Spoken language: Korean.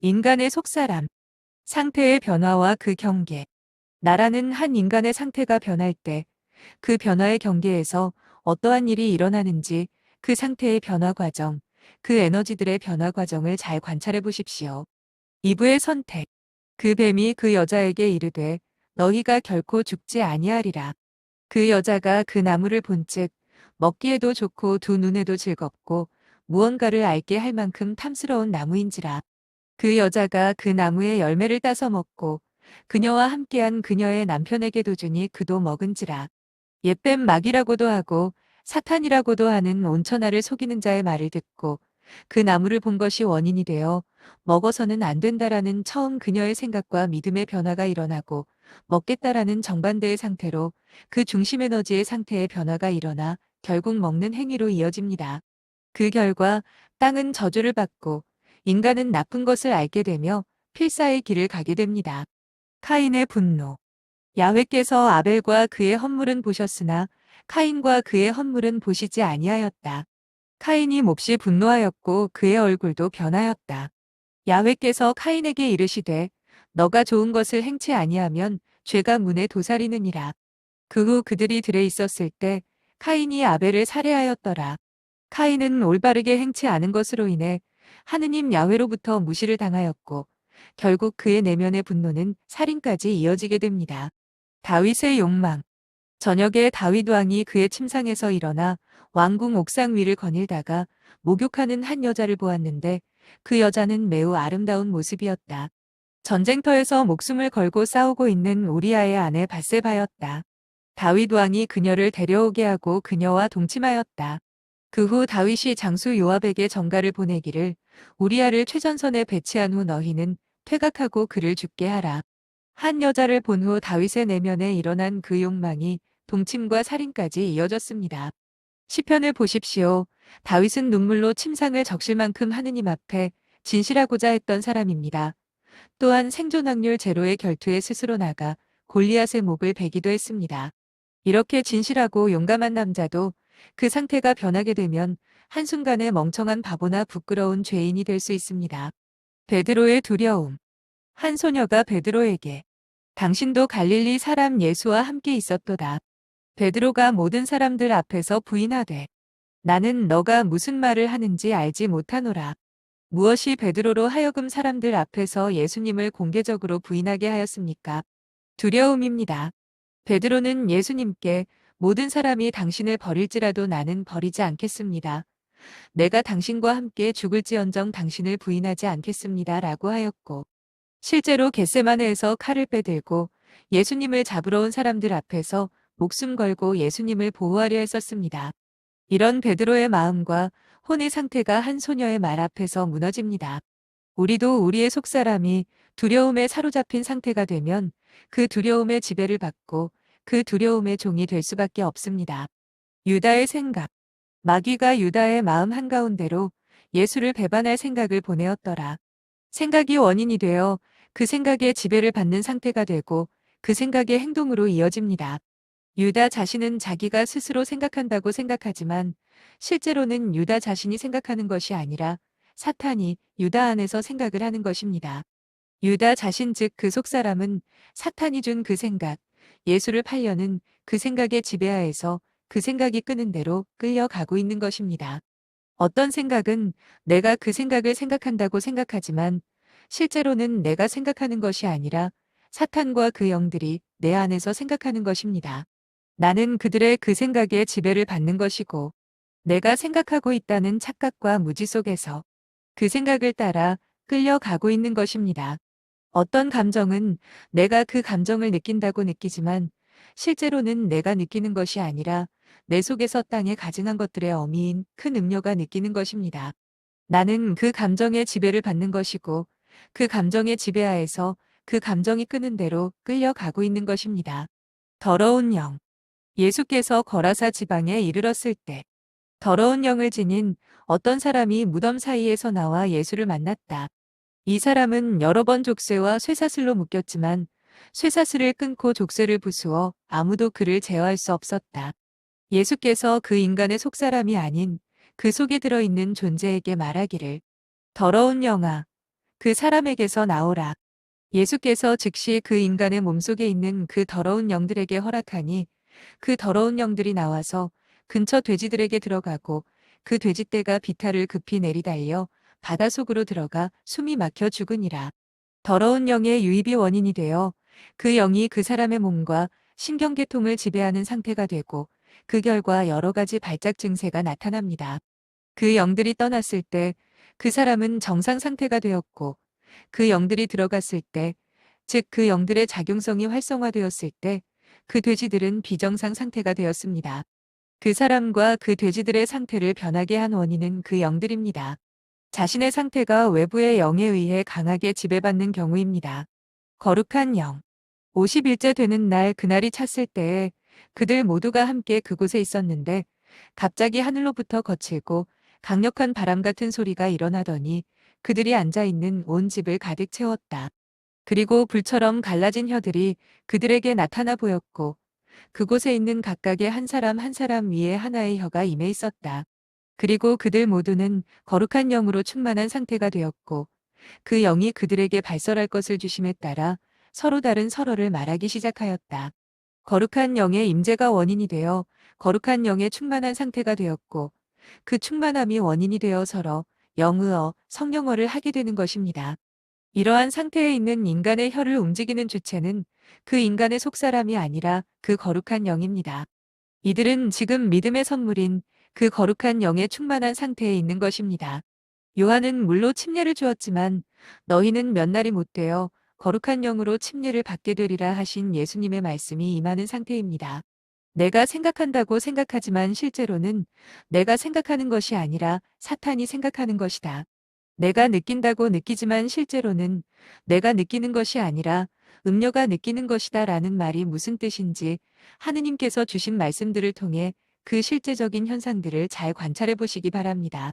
인간의 속사람. 상태의 변화와 그 경계. 나라는 한 인간의 상태가 변할 때 그 변화의 경계에서 어떠한 일이 일어나는지 그 상태의 변화 과정, 그 에너지들의 변화 과정을 잘 관찰해 보십시오. 이브의 선택. 그 뱀이 그 여자에게 이르되 너희가 결코 죽지 아니하리라. 그 여자가 그 나무를 본즉 먹기에도 좋고 두 눈에도 즐겁고 무언가를 알게 할 만큼 탐스러운 나무인지라. 그 여자가 그 나무의 열매를 따서 먹고 그녀와 함께한 그녀의 남편에게도 주니 그도 먹은지라. 옛뱀 마귀라고도 하고 사탄이라고도 하는 온천하를 속이는 자의 말을 듣고 그 나무를 본 것이 원인이 되어 먹어서는 안 된다라는 처음 그녀의 생각과 믿음의 변화가 일어나고 먹겠다라는 정반대의 상태로 그 중심 에너지의 상태의 변화가 일어나 결국 먹는 행위로 이어집니다. 그 결과 땅은 저주를 받고 인간은 나쁜 것을 알게 되며 필사의 길을 가게 됩니다. 카인의 분노. 야훼께서 아벨과 그의 헌물은 보셨으나 카인과 그의 헌물은 보시지 아니하였다. 카인이 몹시 분노하였고 그의 얼굴도 변하였다. 야훼께서 카인에게 이르시되 너가 좋은 것을 행치 아니하면 죄가 문에 도사리느니라. 그 후 그들이 들에 있었을 때 카인이 아벨을 살해하였더라. 카인은 올바르게 행치 않은 것으로 인해 하느님 야훼로부터 무시를 당하였고 결국 그의 내면의 분노는 살인까지 이어지게 됩니다. 다윗의 욕망. 저녁에 다윗 왕이 그의 침상에서 일어나 왕궁 옥상 위를 거닐다가 목욕하는 한 여자를 보았는데 그 여자는 매우 아름다운 모습이었다. 전쟁터에서 목숨을 걸고 싸우고 있는 우리아의 아내 바세바였다. 다윗 왕이 그녀를 데려오게 하고 그녀와 동침하였다. 그 후 다윗이 장수 요압에게 전가를 보내기를 우리아를 최전선에 배치한 후 너희는 퇴각하고 그를 죽게 하라. 한 여자를 본 후 다윗의 내면에 일어난 그 욕망이 동침과 살인까지 이어졌습니다. 시편을 보십시오. 다윗은 눈물로 침상을 적실 만큼 하느님 앞에 진실하고자 했던 사람입니다. 또한 생존 확률 제로의 결투에 스스로 나가 골리앗의 목을 베기도 했습니다. 이렇게 진실하고 용감한 남자도 그 상태가 변하게 되면 한순간에 멍청한 바보나 부끄러운 죄인이 될 수 있습니다. 베드로의 두려움. 한 소녀가 베드로에게 당신도 갈릴리 사람 예수와 함께 있었도다. 베드로가 모든 사람들 앞에서 부인하되 나는 너가 무슨 말을 하는지 알지 못하노라. 무엇이 베드로로 하여금 사람들 앞에서 예수님을 공개적으로 부인하게 하였습니까? 두려움입니다. 베드로는 예수님께 모든 사람이 당신을 버릴지라도 나는 버리지 않겠습니다. 내가 당신과 함께 죽을지언정 당신을 부인하지 않겠습니다. 라고 하였고, 실제로 겟세마네에서 칼을 빼들고 예수님을 잡으러 온 사람들 앞에서 목숨 걸고 예수님을 보호하려 했었습니다. 이런 베드로의 마음과 혼의 상태가 한 소녀의 말 앞에서 무너집니다. 우리도 우리의 속사람이 두려움에 사로잡힌 상태가 되면 그 두려움의 지배를 받고 그 두려움의 종이 될 수밖에 없습니다. 유다의 생각. 마귀가 유다의 마음 한가운데로 예수를 배반할 생각을 보내었더라. 생각이 원인이 되어 그 생각의 지배를 받는 상태가 되고 그 생각의 행동으로 이어집니다. 유다 자신은 자기가 스스로 생각한다고 생각하지만 실제로는 유다 자신이 생각하는 것이 아니라 사탄이 유다 안에서 생각을 하는 것입니다. 유다 자신 즉 그 속사람은 사탄이 준 그 생각, 예수를 팔려는 그 생각의 지배하에서 그 생각이 끄는 대로 끌려가고 있는 것입니다. 어떤 생각은 내가 그 생각을 생각한다고 생각하지만 실제로는 내가 생각하는 것이 아니라 사탄과 그 영들이 내 안에서 생각하는 것입니다. 나는 그들의 그 생각에 지배를 받는 것이고 내가 생각하고 있다는 착각과 무지 속에서 그 생각을 따라 끌려가고 있는 것입니다. 어떤 감정은 내가 그 감정을 느낀다고 느끼지만 실제로는 내가 느끼는 것이 아니라 내 속에서 땅에 가증한 것들의 어미인 큰 음료가 느끼는 것입니다. 나는 그 감정의 지배를 받는 것이고 그 감정의 지배하에서 그 감정이 끄는 대로 끌려가고 있는 것입니다. 더러운 영. 예수께서 거라사 지방에 이르렀을 때 더러운 영을 지닌 어떤 사람이 무덤 사이에서 나와 예수를 만났다. 이 사람은 여러 번 족쇄와 쇠사슬로 묶였지만 쇠사슬을 끊고 족쇄를 부수어 아무도 그를 제어할 수 없었다. 예수께서 그 인간의 속사람이 아닌 그 속에 들어있는 존재에게 말하기를 더러운 영아 그 사람에게서 나오라. 예수께서 즉시 그 인간의 몸속에 있는 그 더러운 영들에게 허락하니 그 더러운 영들이 나와서 근처 돼지들에게 들어가고 그 돼지떼가 비탈을 급히 내리달려 바다 속으로 들어가 숨이 막혀 죽으니라. 더러운 영의 유입이 원인이 되어 그 영이 그 사람의 몸과 신경계통을 지배하는 상태가 되고 그 결과 여러 가지 발작 증세가 나타납니다. 그 영들이 떠났을 때 그 사람은 정상 상태가 되었고 그 영들이 들어갔을 때, 즉 그 영들의 작용성이 활성화되었을 때 그 돼지들은 비정상 상태가 되었습니다. 그 사람과 그 돼지들의 상태를 변하게 한 원인은 그 영들입니다. 자신의 상태가 외부의 영에 의해 강하게 지배받는 경우입니다. 거룩한 영. 50일째 되는 날 그날이 찼을 때에 그들 모두가 함께 그곳에 있었는데 갑자기 하늘로부터 거칠고 강력한 바람 같은 소리가 일어나더니 그들이 앉아 있는 온 집을 가득 채웠다. 그리고 불처럼 갈라진 혀들이 그들에게 나타나 보였고 그곳에 있는 각각의 한 사람 한 사람 위에 하나의 혀가 임해 있었다. 그리고 그들 모두는 거룩한 영으로 충만한 상태가 되었고 그 영이 그들에게 발설할 것을 주심에 따라 서로 다른 서로를 말하기 시작하였다. 거룩한 영의 임재가 원인이 되어 거룩한 영의 충만한 상태가 되었고 그 충만함이 원인이 되어 서로 영의어, 성령어를 하게 되는 것입니다. 이러한 상태에 있는 인간의 혀를 움직이는 주체는 그 인간의 속사람이 아니라 그 거룩한 영입니다. 이들은 지금 믿음의 선물인 그 거룩한 영의 충만한 상태에 있는 것입니다. 요한은 물로 침례를 주었지만 너희는 몇 날이 못 되어 거룩한 영으로 침례를 받게 되리라 하신 예수님의 말씀이 임하는 상태입니다. 내가 생각한다고 생각하지만 실제로는 내가 생각하는 것이 아니라 사탄이 생각하는 것이다. 내가 느낀다고 느끼지만 실제로는 내가 느끼는 것이 아니라 음료가 느끼는 것이다 라는 말이 무슨 뜻인지 하느님께서 주신 말씀들을 통해 그 실제적인 현상들을 잘 관찰해 보시기 바랍니다.